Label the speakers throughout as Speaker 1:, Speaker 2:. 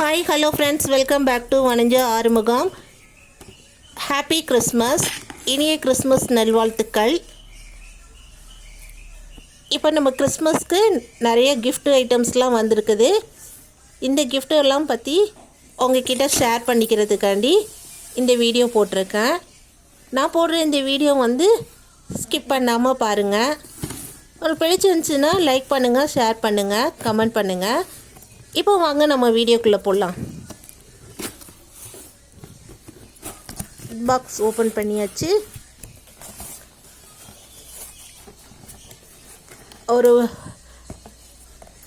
Speaker 1: Hi hello friends welcome back to வனஞ்ச Arumugam happy Christmas இனிய Christmas நல்வாழ்த்துக்கள். இப்போ நம்ம கிறிஸ்மஸ்க்கு நிறைய கிஃப்ட் ஐட்டம்ஸ்லாம் வந்திருக்குது. இந்த கிஃப்டெல்லாம் எல்லாம் பற்றி உங்ககிட்ட ஷேர் பண்ணிக்கிறதுக்காண்டி இந்த வீடியோ போட்டிருக்கேன். நான் போடுற இந்த வீடியோ வந்து ஸ்கிப் பண்ணாமல் பாருங்கள் உங்களுக்கு பிடிச்சிருந்துச்சுன்னா லைக் பண்ணுங்கள் ஷேர் பண்ணுங்கள் கமெண்ட் பண்ணுங்கள் இப்போ வாங்க நம்ம வீடியோக்குள்ளே போடலாம் பாக்ஸ் ஓப்பன் பண்ணியாச்சு. ஒரு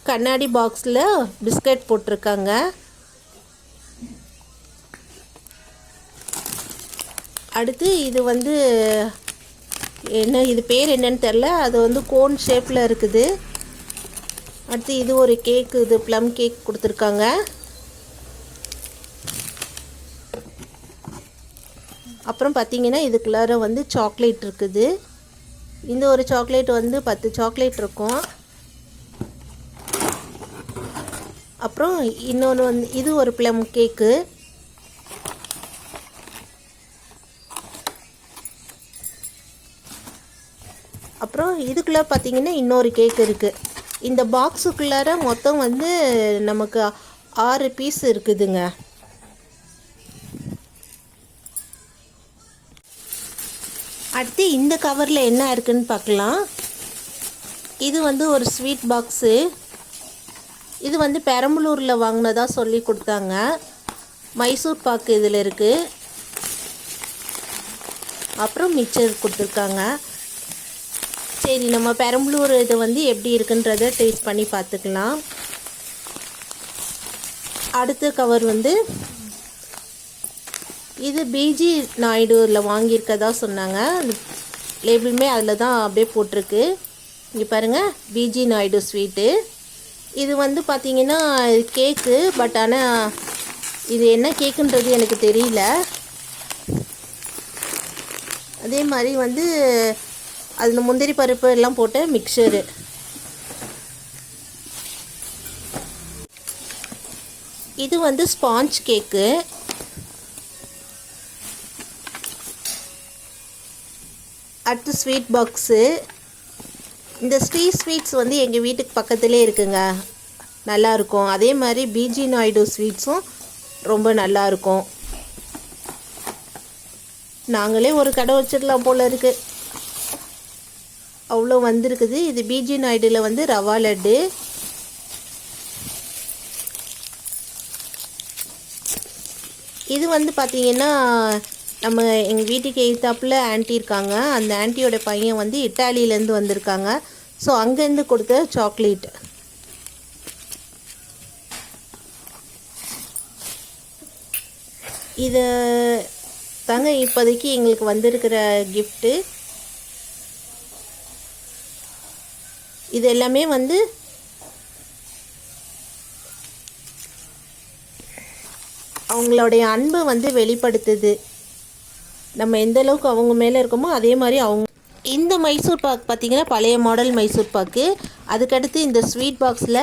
Speaker 1: கண்ணாடி பாக்ஸில் பிஸ்கட் போட்டிருக்காங்க. அடுத்து இது வந்து என்ன இது பேர் என்னன்னு தெரில அது வந்து கோன் ஷேப்பில் இருக்குது. அடுத்து இது ஒரு கேக்கு இது ப்ளம் கேக் கொடுத்துருக்காங்க. அப்புறம் பார்த்தீங்கன்னா இதுக்குள்ளார வந்து சாக்லேட் இருக்குது. இந்த ஒரு சாக்லேட் வந்து பத்து சாக்லேட் இருக்கும். அப்புறம் இன்னொன்று வந்து இது ஒரு ப்ளம் கேக்கு அப்புறம் இதுக்குள்ளே பார்த்தீங்கன்னா இன்னொரு கேக் இருக்குது இந்த பாக்ஸுக்குள்ளார மொத்தம் வந்து நமக்கு ஆறு பீஸ் இருக்குதுங்க. அடுத்து இந்த கவரில் என்ன இருக்குதுன்னு பார்க்கலாம். இது வந்து ஒரு ஸ்வீட் பாக்ஸு இது வந்து பெரம்பலூரில் வாங்கினதாக சொல்லி கொடுத்தாங்க. மைசூர் பாக்கு இதில் இருக்குது அப்புறம் மிச்சர் கொடுத்துருக்காங்க. சரி நம்ம பெரம்பலூர் இது வந்து எப்படி இருக்குன்றத டேஸ்ட் பண்ணி பார்த்துக்கலாம். அடுத்த கவர் வந்து இது பிஜி நாயுடுவில் வாங்கியிருக்கதா சொன்னாங்க. லேபிளுமே அதில் தான் அப்படியே போட்டிருக்கு. இங்கே பாருங்கள் பிஜி நாயுடு ஸ்வீட்டு இது வந்து பார்த்தீங்கன்னா கேக்கு பட் ஆனால் இது என்ன கேக்குன்றது எனக்கு தெரியல. அதே மாதிரி வந்து அதில் முந்திரி பருப்பு எல்லாம் போட்ட மிக்சரு இது வந்து ஸ்பாஞ்ச் கேக்கு அடுத்து ஸ்வீட் பாக்ஸு இந்த ஸ்ரீ ஸ்வீட்ஸ் வந்து எங்கள் வீட்டுக்கு பக்கத்துலேயே இருக்குங்க. நல்லா இருக்கும். அதே மாதிரி பிஜி நாயுடு ஸ்வீட்ஸும் ரொம்ப நல்லா இருக்கும். நாங்களே ஒரு கடை வச்சிடலாம் போல இருக்குது அவ்வளோ வந்திருக்குது. இது பிஜி நாயுடில் வந்து ரவா லட்டு. இது வந்து பார்த்தீங்கன்னா நம்ம எங்கள் வீட்டுக்கு எய்த்தாப்பில் ஆன்ட்டி இருக்காங்க. அந்த ஆன்ட்டியோட பையன் வந்து இட்டாலியிலேருந்து வந்திருக்காங்க. ஸோ அங்கேருந்து கொடுத்த சாக்லேட். இது தாங்க இப்போதைக்கு எங்களுக்கு வந்திருக்கிற கிஃப்ட்டு இது எல்லாமே வந்து அவங்களுடைய அன்பை வந்து வெளிப்படுத்துது. நம்ம எந்த அளவுக்கு அவங்க மேலே இருக்கோமோ அதே மாதிரி அவங்க இந்த மைசூர் பாக் பார்த்தீங்கன்னா பழைய மாடல் மைசூர் பாக்கு. அதுக்கடுத்து இந்த ஸ்வீட் பாக்ஸில்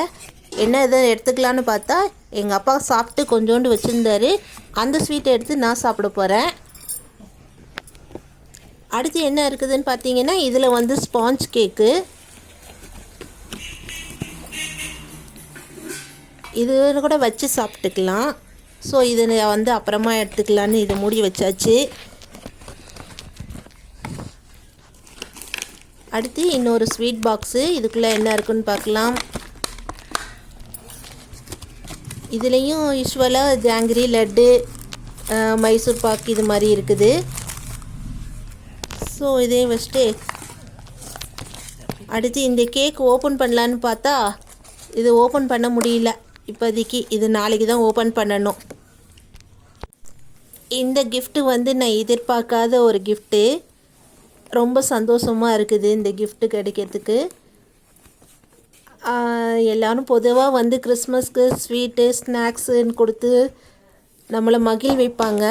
Speaker 1: என்ன இதை எடுத்துக்கலான்னு பார்த்தா எங்கள் அப்பா சாப்பிட்டு கொஞ்சோண்டு வச்சுருந்தாரு. அந்த ஸ்வீட்டை எடுத்து நான் சாப்பிட போகிறேன் அடுத்து என்ன இருக்குதுன்னு பார்த்தீங்கன்னா இதில் வந்து ஸ்பாஞ்ச் கேக்கு. இது கூட வச்சு சாப்பிட்டுக்கலாம். ஸோ இது வந்து அப்புறமா எடுத்துக்கலான்னு இதை மூடி வச்சாச்சு. அடுத்து இன்னொரு ஸ்வீட் பாக்ஸு இதுக்குள்ளே என்ன இருக்குன்னு பார்க்கலாம். இதுலேயும் யூஸ்வலாக ஜாங்கிரி லட்டு மைசூர் பாக் இது மாதிரி இருக்குது. ஸோ இதையும் வச்சுட்டு அடுத்து இந்த கேக் ஓப்பன் பண்ணலான்னு பார்த்தா இது ஓப்பன் பண்ண முடியல. இப்போதைக்கு இது நாளைக்கு தான் ஓப்பன் பண்ணணும். இந்த கிஃப்ட்டு வந்து நான் எதிர்பார்க்காத ஒரு கிஃப்ட்டு ரொம்ப சந்தோஷமாக இருக்குது இந்த கிஃப்ட்டு கிடைக்கிறதுக்கு. எல்லோரும் பொதுவாக வந்து கிறிஸ்மஸ்க்கு ஸ்வீட்டு ஸ்நாக்ஸுன்னு கொடுத்து நம்மளை மகிழ் வைப்பாங்க.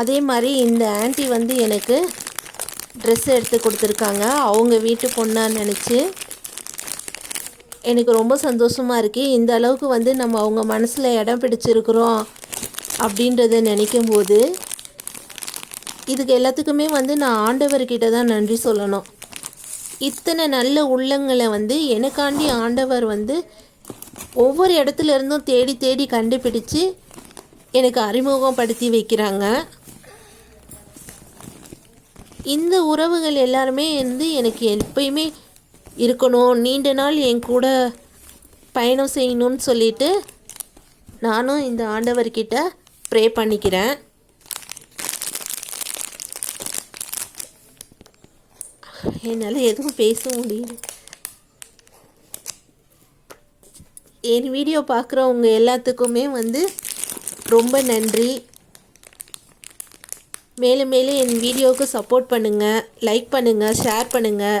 Speaker 1: அதே மாதிரி இந்த ஆண்டி வந்து எனக்கு ட்ரெஸ் எடுத்து கொடுத்துருக்காங்க. அவங்க வீட்டு பொண்ணான்னு நினச்சி. எனக்கு ரொம்ப சந்தோஷமாக இருக்குது இந்த அளவுக்கு வந்து நம்ம அவங்க மனசில் இடம் பிடிச்சிருக்கிறோம் அப்படின்றத நினைக்கும் போது இதுக்கு எல்லாத்துக்குமே வந்து நான் ஆண்டவர்கிட்ட தான் நன்றி சொல்லணும். இத்தனை நல்ல உள்ளங்களை வந்து எனக்காண்டி ஆண்டவர் வந்து ஒவ்வொரு இடத்துல இருந்தும் தேடி தேடி கண்டுபிடிச்சு எனக்கு அறிமுகப்படுத்தி வைக்கிறாங்க. இந்த உறவுகள் எல்லாருமே வந்து எனக்கு எப்பயுமே இருக்கணும். நீண்ட நாள் என் கூட பயணம் செய்யணும்னு சொல்லிட்டு நானும் இந்த ஆண்டவர்கிட்ட ப்ரே பண்ணிக்கிறேன். என்னால் எதுவும் பேச முடியல. என் வீடியோ பார்க்குறவங்க எல்லாத்துக்குமே வந்து ரொம்ப நன்றி. மேலும் மேலும் என் வீடியோவுக்கு சப்போர்ட் பண்ணுங்கள் லைக் பண்ணுங்கள் ஷேர் பண்ணுங்கள்